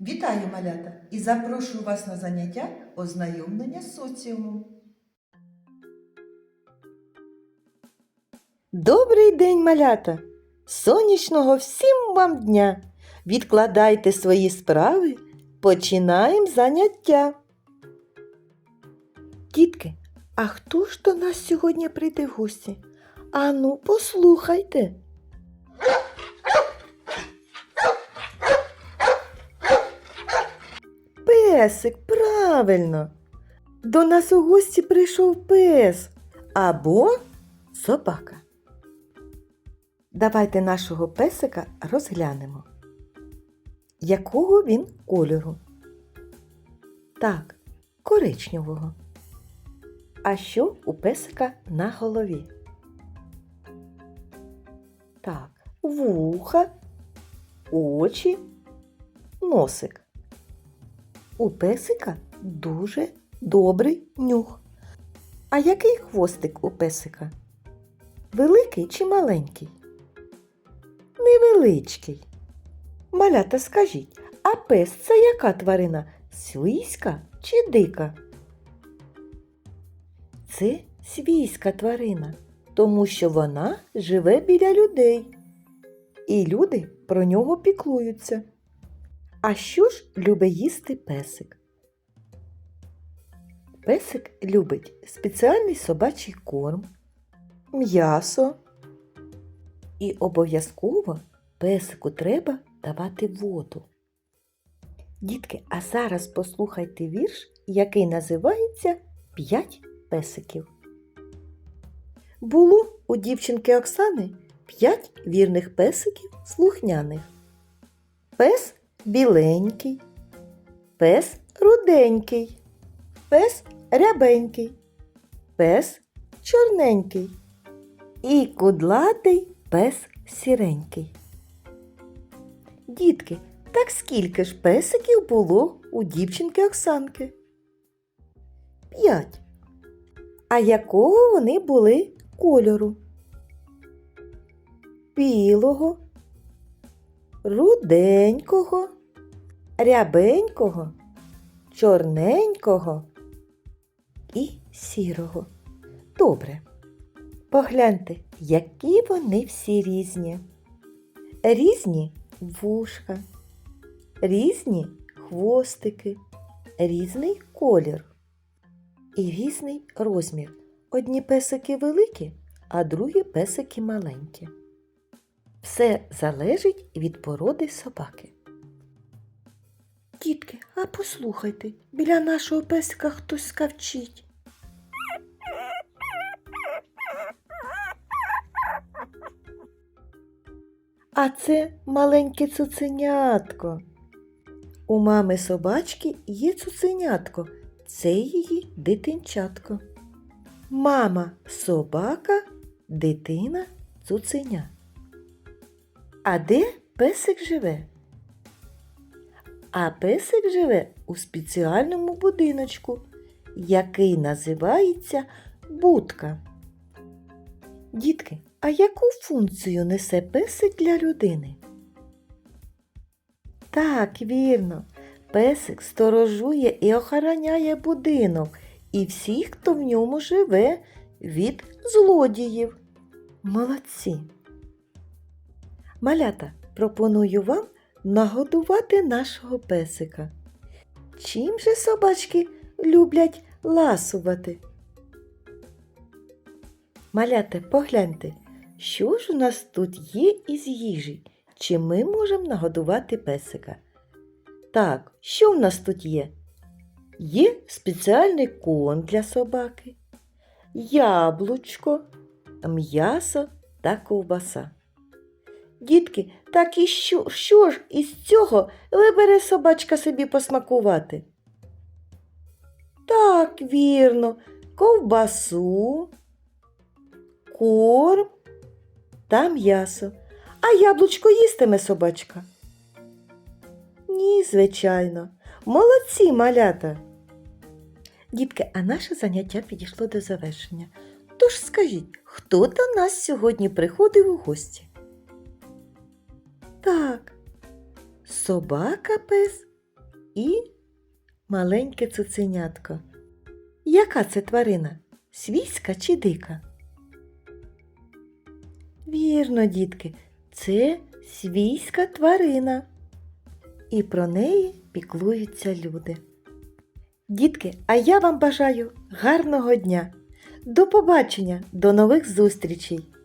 Вітаю, малята! І запрошую вас на заняття ознайомлення з соціумом. Добрий день, малята! Сонячного всім вам дня! Відкладайте свої справи, починаємо заняття. Дітки, а хто ж до нас сьогодні прийде в гості? Ану, послухайте. Песик, правильно. До нас у гості прийшов пес або собака. Давайте нашого песика розглянемо. Якого він кольору? Так, коричневого. А що у песика на голові? Так, вуха, очі, носик. У песика дуже добрий нюх. А який хвостик у песика? Великий чи маленький? Невеличкий. Малята, скажіть, а пес це яка тварина? Свійська чи дика? Це свійська тварина, тому що вона живе біля людей. І люди про нього піклуються. А що ж любить їсти песик? Песик любить спеціальний собачий корм, м'ясо. І обов'язково песику треба давати воду. Дітки, а зараз послухайте вірш, який називається П'ять песиків. Було у дівчинки Оксани п'ять вірних песиків слухняних. Пес біленький, пес руденький, пес рябенький, пес чорненький і кудлатий пес сіренький. Дітки, так скільки ж песиків було у дівчинки Оксанки? П'ять. А якого вони були кольору? Білого, руденького, рябенького, чорненького і сірого. Добре. Погляньте, які вони всі різні. Різні вушка, різні хвостики, різний колір і різний розмір. Одні песики великі, а другі песики маленькі. Все залежить від породи собаки. Дітки, а послухайте, біля нашого песика хтось скавчить. А це маленьке цуценятко. У мами собачки є цуценятко. Це її дитинчатко. Мама собака, дитина цуценя. А де песик живе? А песик живе у спеціальному будиночку, який називається будка. Дітки, а яку функцію несе песик для людини? Так, вірно. Песик сторожує і охороняє будинок і всіх, хто в ньому живе, від злодіїв. Молодці. Малята, пропоную вам нагодувати нашого песика. Чим же собачки люблять ласувати? Малята, погляньте, що ж у нас тут є із їжі? Чи ми можемо нагодувати песика? Так, що в нас тут є? Є спеціальний кон для собаки, яблучко, м'ясо та ковбаса. Дітки, так і що, що ж із цього вибере собачка собі посмакувати? Так, вірно, ковбасу, корм та м'ясо. А яблучко їстиме собачка? Ні, звичайно. Молодці малята. Дітки, а наше заняття підійшло до завершення. Тож скажіть, хто до нас сьогодні приходив у гості? Так, собака пес і маленьке цуценятко. Яка це тварина? Свійська чи дика? Вірно, дітки, це свійська тварина. І про неї піклуються люди. Дітки, а я вам бажаю гарного дня. До побачення, до нових зустрічей!